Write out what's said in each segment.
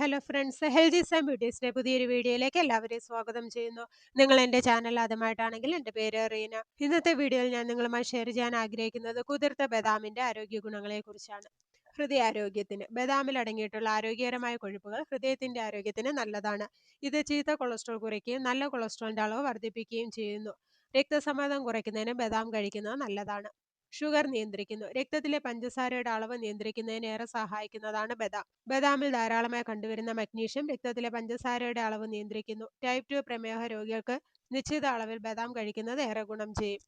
Hello friends healthy and ബ്യൂട്ടീസിന്റെ പുതിയൊരു വീഡിയോയിലേക്ക് എല്ലാവരെയും സ്വാഗതം ചെയ്യുന്നു. നിങ്ങൾ എന്റെ ചാനൽ ആദ്യമായിട്ടാണെങ്കിൽ എന്റെ പേര് റീന. ഇന്നത്തെ വീഡിയോയിൽ ഞാൻ നിങ്ങളുമായി ഷെയർ ചെയ്യാൻ ആഗ്രഹിക്കുന്നത് കുതിർത്ത ബദാമിന്റെ ആരോഗ്യ ഗുണങ്ങളെക്കുറിച്ചാണ്. ഹൃദയാരോഗ്യത്തിന് ബദാമിൽ അടങ്ങിയിട്ടുള്ള ആരോഗ്യകരമായ കൊഴുപ്പുകൾ ഹൃദയത്തിന്റെ ആരോഗ്യത്തിന് നല്ലതാണ്. ഇത് ചീത്ത കൊളസ്ട്രോൾ കുറയ്ക്കുകയും നല്ല കൊളസ്ട്രോളിന്റെ അളവ് വർദ്ധിപ്പിക്കുകയും ചെയ്യുന്നു. രക്തസമ്മർദ്ദം കുറയ്ക്കുന്നതിന് ബദാം കഴിക്കുന്നത് നല്ലതാണ്. ഷുഗർ നിയന്ത്രിക്കുന്നു. രക്തത്തിലെ പഞ്ചസാരയുടെ അളവ് നിയന്ത്രിക്കുന്നതിന് ഏറെ സഹായിക്കുന്നതാണ് ബദാം. ബദാമിൽ ധാരാളമായി കണ്ടുവരുന്ന മഗ്നീഷ്യം രക്തത്തിലെ പഞ്ചസാരയുടെ അളവ് നിയന്ത്രിക്കുന്നു. ടൈപ്പ് ടു പ്രമേഹ രോഗികൾക്ക് നിശ്ചിത അളവിൽ ബദാം കഴിക്കുന്നത് ഏറെ ഗുണം ചെയ്യും.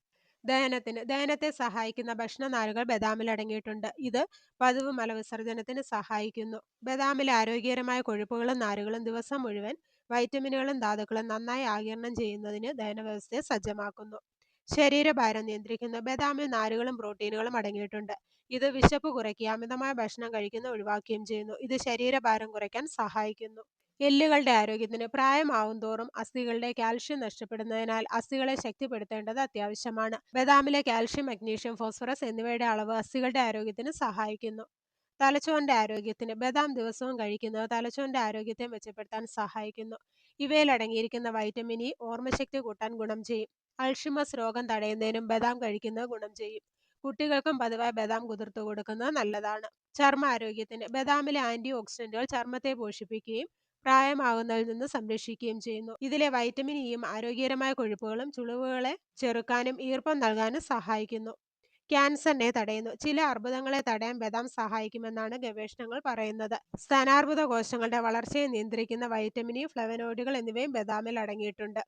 ദഹനത്തിന് ദഹനത്തെ സഹായിക്കുന്ന ഭക്ഷണനാരുകൾ ബദാമിൽ അടങ്ങിയിട്ടുണ്ട്. ഇത് പതിവ് മലവിസർജനത്തിന് സഹായിക്കുന്നു. ബദാമിലെ ആരോഗ്യകരമായ കൊഴുപ്പുകളും നാരുകളും ദിവസം മുഴുവൻ വൈറ്റമിനുകളും ധാതുക്കളും നന്നായി ആകിരണം ചെയ്യുന്നതിന് ദഹന വ്യവസ്ഥയെ സജ്ജമാക്കുന്നു. ശരീരഭാരം നിയന്ത്രിക്കുന്നു. ബദാമിൽ നാരുകളും പ്രോട്ടീനുകളും അടങ്ങിയിട്ടുണ്ട്. ഇത് വിശപ്പ് കുറയ്ക്കുകയും അമിതമായ ഭക്ഷണം കഴിക്കുന്ന ഒഴിവാക്കുകയും ചെയ്യുന്നു. ഇത് ശരീരഭാരം കുറയ്ക്കാൻ സഹായിക്കുന്നു. എല്ലുകളുടെ ആരോഗ്യത്തിന് പ്രായമാവും തോറും അസ്ഥികളുടെ കാൽഷ്യം നഷ്ടപ്പെടുന്നതിനാൽ അസ്ഥികളെ ശക്തിപ്പെടുത്തേണ്ടത് അത്യാവശ്യമാണ്. ബദാമിലെ കാൽസ്യം, മഗ്നീഷ്യം ഫോസ്ഫറസ് എന്നിവയുടെ അളവ് അസ്ഥികളുടെ ആരോഗ്യത്തിന് സഹായിക്കുന്നു. തലച്ചോറിന്റെ ആരോഗ്യത്തിന് ബദാം ദിവസവും കഴിക്കുന്നത് തലച്ചോറിന്റെ ആരോഗ്യത്തെ മെച്ചപ്പെടുത്താൻ സഹായിക്കുന്നു. ഇവയിൽ അടങ്ങിയിരിക്കുന്ന വൈറ്റമിൻ ഇ ഓർമ്മശക്തി കൂട്ടാൻ ഗുണം ചെയ്യും. അൾഷിമസ് രോഗം തടയുന്നതിനും ബദാം കഴിക്കുന്നത് ഗുണം ചെയ്യും. കുട്ടികൾക്കും പതിവായി ബദാം കുതിർത്തു കൊടുക്കുന്നത് നല്ലതാണ്. ചർമ്മ ആരോഗ്യത്തിന് ബദാമിലെ ആന്റി ഓക്സിഡന്റുകൾ ചർമ്മത്തെ പോഷിപ്പിക്കുകയും പ്രായമാകുന്നതിൽ നിന്ന് സംരക്ഷിക്കുകയും ചെയ്യുന്നു. ഇതിലെ വൈറ്റമിൻ ഇയും ആരോഗ്യകരമായ കൊഴുപ്പുകളും ചുളിവുകളെ ചെറുക്കാനും ഈർപ്പം നൽകാനും സഹായിക്കുന്നു. ക്യാൻസറിനെ തടയുന്നു. ചില അർബുദങ്ങളെ തടയാൻ ബദാം സഹായിക്കുമെന്നാണ് ഗവേഷണങ്ങൾ പറയുന്നത്. സ്തനാർബുദ കോശങ്ങളുടെ വളർച്ചയെ നിയന്ത്രിക്കുന്ന വൈറ്റമിൻ ഇ ഫ്ലവനോയിഡുകൾ എന്നിവയും ബദാമിൽ അടങ്ങിയിട്ടുണ്ട്.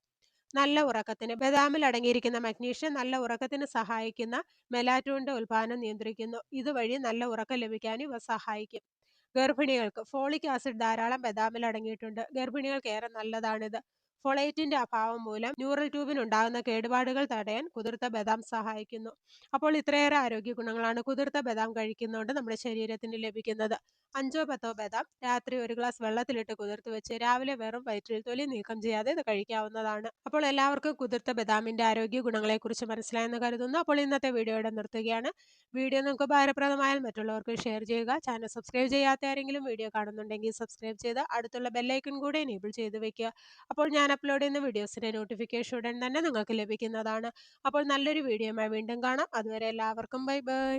നല്ല ഉറക്കത്തിന് ബദാമിൽ അടങ്ങിയിരിക്കുന്ന മഗ്നീഷ്യം നല്ല ഉറക്കത്തിന് സഹായിക്കുന്ന മെലാറ്റോണിന്റെ ഉൽപാദനം നിയന്ത്രിക്കുന്നു. ഇതുവഴി നല്ല ഉറക്കം ലഭിക്കാൻ ഇവ സഹായിക്കും. ഗർഭിണികൾക്ക് ഫോളിക് ആസിഡ് ധാരാളം ബദാമിൽ അടങ്ങിയിട്ടുണ്ട്. ഗർഭിണികൾക്ക് ഏറെ നല്ലതാണിത്. ഫൊളേറ്റിന്റെ അഭാവം മൂലം ന്യൂറൽ ട്യൂബിന് ഉണ്ടാകുന്ന കേടുപാടുകൾ തടയാൻ കുതിർത്ത ബദാം സഹായിക്കുന്നു. അപ്പോൾ ഇത്രയേറെ ആരോഗ്യ ഗുണങ്ങളാണ് കുതിർത്ത ബദാം കഴിക്കുന്നതുകൊണ്ട് നമ്മുടെ ശരീരത്തിന് ലഭിക്കുന്നത്. അഞ്ചോ പത്തോ ബദാം രാത്രി ഒരു ഗ്ലാസ് വെള്ളത്തിലിട്ട് കുതിർത്ത് വെച്ച് രാവിലെ വെറും വയറ്റിൽ തൊലി നീക്കം ചെയ്യാതെ ഇത് കഴിക്കാവുന്നതാണ്. അപ്പോൾ എല്ലാവർക്കും കുതിർത്ത ബദാമിന്റെ ആരോഗ്യ ഗുണങ്ങളെക്കുറിച്ച് മനസ്സിലായെന്ന് കരുതുന്നു. അപ്പോൾ ഇന്നത്തെ വീഡിയോയുടെ നിർത്തുകയാണ്. വീഡിയോ നിങ്ങൾക്ക് ഉപകാരപ്രദമായാൽ മറ്റുള്ളവർക്ക് ഷെയർ ചെയ്യുക. ചാനൽ സബ്സ്ക്രൈബ് ചെയ്യാത്ത ആരെങ്കിലും വീഡിയോ കാണുന്നുണ്ടെങ്കിൽ സബ്സ്ക്രൈബ് ചെയ്ത് അടുത്തുള്ള ബെല്ലൈക്കൺ കൂടെ എനേബിൾ ചെയ്ത് വെക്കുക. അപ്പോൾ ഞാൻ അപ്ലോഡ് ചെയ്യുന്ന വീഡിയോസിന്റെ നോട്ടിഫിക്കേഷൻ ഉടൻ തന്നെ നിങ്ങൾക്ക് ലഭിക്കുന്നതാണ്. അപ്പോൾ നല്ലൊരു വീഡിയോയുമായി വീണ്ടും കാണാം. അതുവരെ എല്ലാവർക്കും ബൈ ബൈ